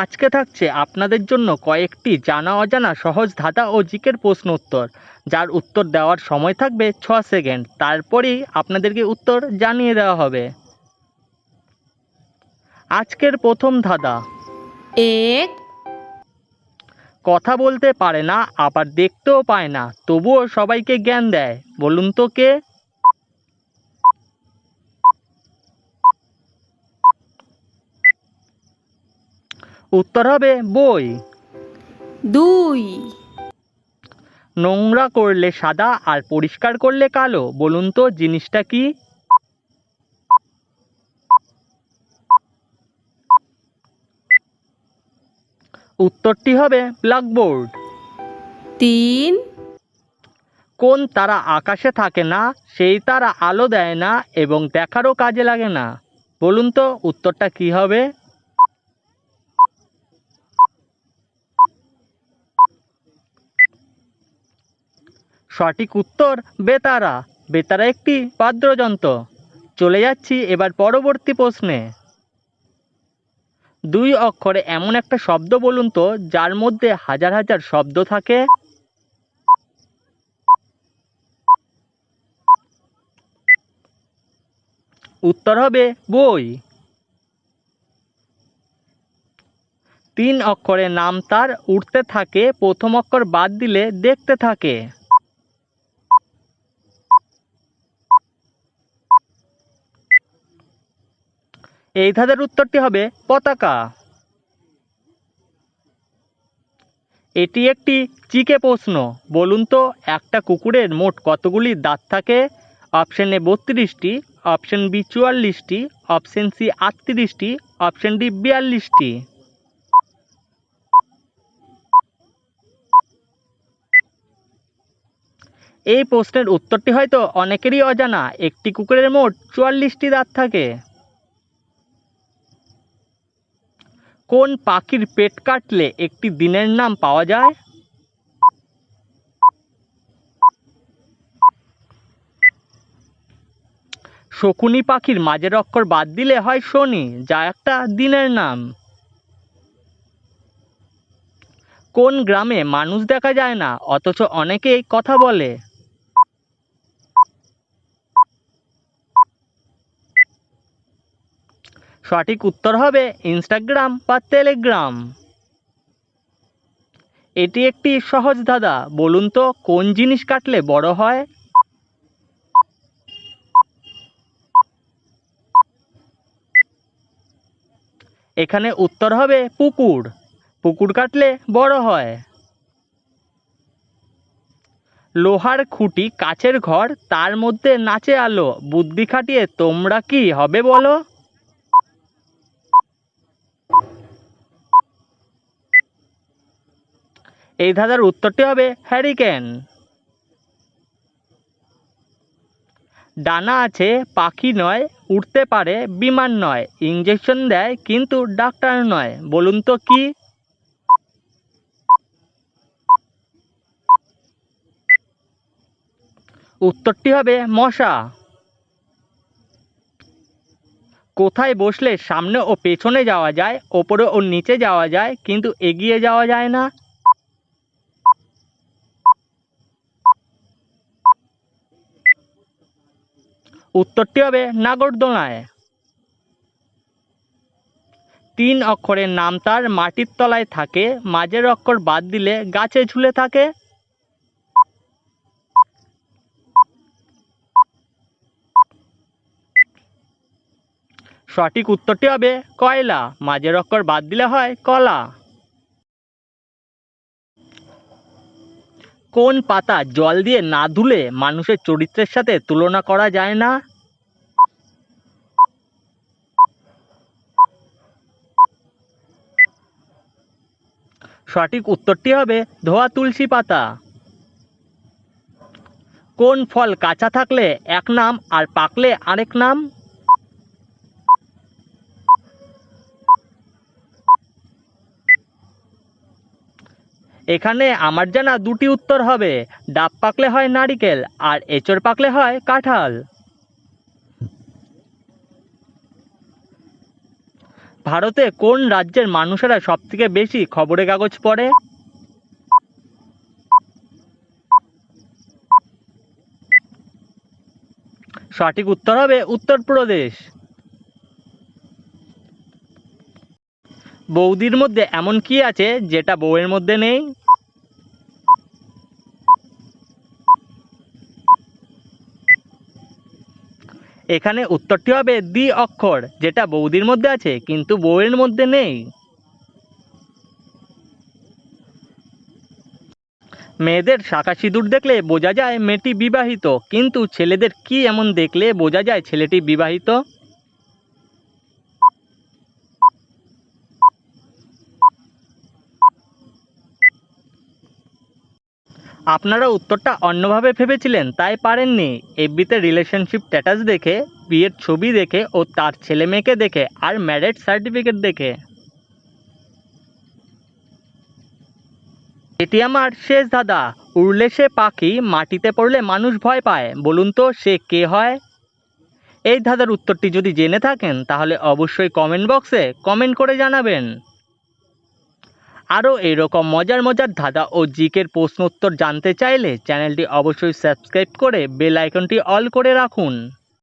আজকে থাকছে আপনাদের জন্য কয়েকটি জানা অজানা সহজ ধাঁধা ও জিকের প্রশ্ন উত্তর। যার উত্তর দেওয়ার সময় থাকবে ছ সেকেন্ড। তারপরেই আপনাদেরকে উত্তর জানিয়ে দেওয়া হবে। আজকের প্রথম ধাঁধা। এক। কথা বলতে পারে না আবার দেখতেও পায় না তবুও সবাইকে জ্ঞান দেয়। বলুন তো কে? উত্তর হবে বই। দুই। নোংরা করলে সাদা আর পরিষ্কার করলে কালো বলুন তো জিনিসটা কি? উত্তরটি হবে ব্ল্যাকবোর্ড। তিন। কোন তারা আকাশে থাকে না সেই তারা আলো দেয় না এবং দেখারও কাজে লাগে না বলুন তো উত্তরটা কি হবে? সঠিক উত্তর বেতারা। বেতারা একটি বাদ্যযন্ত্র। চলে যাচ্ছি এবার পরবর্তী প্রশ্নে। দুই অক্ষরে এমন একটা শব্দ বলুন তো, যার মধ্যে হাজার হাজার শব্দ থাকে। উত্তর হবে বই। তিন অক্ষরে নাম তার উঠতে থাকে, প্রথম অক্ষর বাদ দিলে দেখতে থাকে। এই ধাঁধের উত্তরটি হবে পতাকা। এটি একটি চিকে প্রশ্ন। বলুন তো, একটা কুকুরের মোট কতগুলি দাঁত থাকে? অপশন এ বত্রিশটি, অপশন বি চুয়াল্লিশটি, অপশন সি আটত্রিশটি, অপশন ডি বিয়াল্লিশটি। এই প্রশ্নের উত্তরটি হয়তো অনেকেরই অজানা। একটি কুকুরের মোট চুয়াল্লিশটি দাঁত থাকে। কোন পাখির পেট কাটলে একটি দিনের নাম পাওয়া যায়? শকুনি পাখির মাঝের অক্ষর বাদ দিলে হয় শনি, যা একটা দিনের নাম। কোন গ্রামে মানুষ দেখা যায় না, অথচ অনেকেই কথা বলে। সঠিক উত্তর হবে ইনস্টাগ্রাম বা টেলিগ্রাম। এটি একটি সহজ দাদা বলুন তো, কোন জিনিস কাটলে বড় হয়? এখানে উত্তর হবে পুকুর। পুকুর কাটলে বড় হয়। লোহার খুঁটি কাচের ঘর, তার মধ্যে নাচে আলো। বুদ্ধি খাটিয়ে তোমরা কি হবে বলো? এই ধাঁধার উত্তরটি হবে হ্যারিকেন ডানা আছে, পাখি নয় উঠতে পারে, বিমান নয়। ইঞ্জেকশন দেয়, কিন্তু ডাক্তার নয়। বলুন তো কি? উত্তরটি হবে মশা। কোথায় বসলে সামনে ও পেছনে যাওয়া যায়, ওপরে ও নিচে যাওয়া যায়, কিন্তু এগিয়ে যাওয়া যায় না? উত্তরটি হবে নাগরদোলায়। তিন অক্ষরের নাম তার মাটির তলায় থাকে, মাঝের অক্ষর বাদ দিলে গাছে ঝুলে থাকে। সঠিক উত্তরটি হবে কয়লা, মাঝের অক্ষর বাদ দিলে হয় কলা। কোন পাতা জল দিয়ে না ধুলে মানুষের চরিত্রের সাথে তুলনা করা যায় না? সঠিক উত্তরটি হবে ধোয়া তুলসী পাতা। কোন ফল কাঁচা থাকলে এক নাম আর পাকলে আরেক নাম? এখানে আমার জানা দুটি উত্তর হবে। ডাব পাকলে হয় নারিকেল আর এঁচড় পাকলে হয় কাঁঠাল। ভারতে কোন রাজ্যের মানুষেরা সবথেকে বেশি খবরের কাগজ পড়ে? সঠিক উত্তর হবে উত্তরপ্রদেশ। বৌদির মধ্যে এমন কি আছে যেটা বউয়ের মধ্যে নেই? এখানে উত্তরটি হবে দ্বি অক্ষর, যেটা বৌদির মধ্যে আছে, কিন্তু বউয়ের মধ্যে নেই। মেয়েদের শাখা সিঁদুর দেখলে বোঝা যায় মেয়েটি বিবাহিত, কিন্তু ছেলেদের কি এমন দেখলে বোঝা যায় ছেলেটি বিবাহিত? আপনারা উত্তরটা অন্যভাবে ভেবেছিলেন, তাই পারেননি। এফবিতে রিলেশনশিপ স্ট্যাটাস দেখে, বিয়ের ছবি দেখে ও তার ছেলে মেয়েকে দেখে আর ম্যারেজ সার্টিফিকেট দেখে। এটি আমার শেষ দাদা উড়লে সে পাখি, মাটিতে পড়লে মানুষ ভয় পায়। বলুন তো, সে কে হয়? এই ধাঁধার উত্তরটি যদি জেনে থাকেন, তাহলে অবশ্যই কমেন্ট বক্সে কমেন্ট করে জানাবেন। আরও এরকম মজার মজার ধাঁধা ও জিকের প্রশ্নোত্তর জানতে চাইলে চ্যানেলটি অবশ্যই সাবস্ক্রাইব করে বেল আইকনটি অল করে রাখুন।